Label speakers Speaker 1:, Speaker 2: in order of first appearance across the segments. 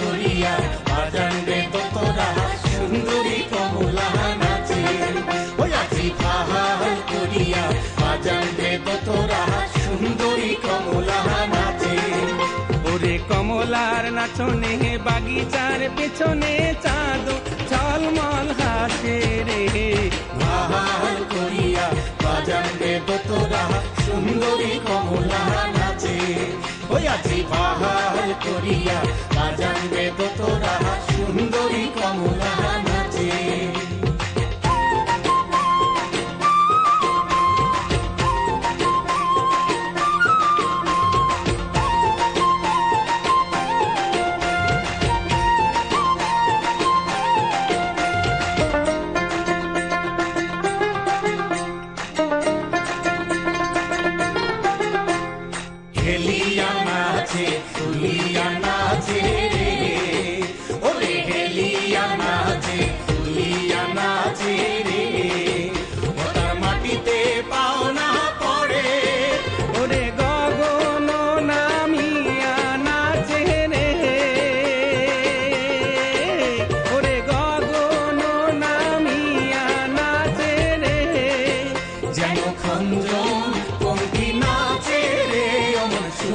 Speaker 1: করিয়া বাজান রে তোরা সুন্দরী কমলা নাচে ওই আজি ভালো করিয়া বাজান রে তোরা
Speaker 2: কমলার নাচনে, বাগিচার পেছনে চাঁদ ঝলমল হাসে রে।
Speaker 1: ভালো করিয়া বাজান রে তোরা, সুন্দরী কমলা নাচে। ওই আছি ভালো করিয়া বাজান রে তোরা, সুন্দরী কমলা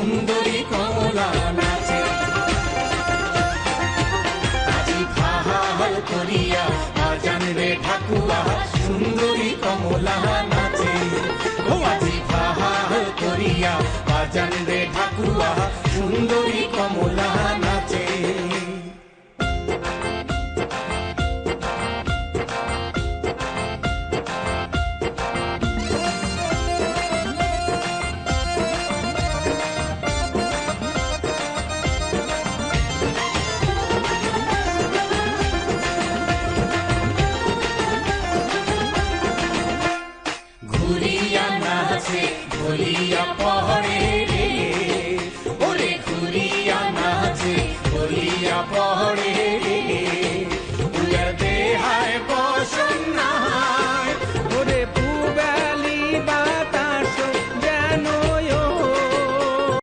Speaker 1: সুন্দরী কমলা নাচে। আজি ভাহাল করিয়া আজান রে ঠাকুয়া সুন্দরী কমলা নাচে। আজি ভাহাল করিয়া আজান রে ঠাকুয়া সুন্দরী কমলা নাচে ঘুরিয়া নাচে ঘুরিয়া পহরে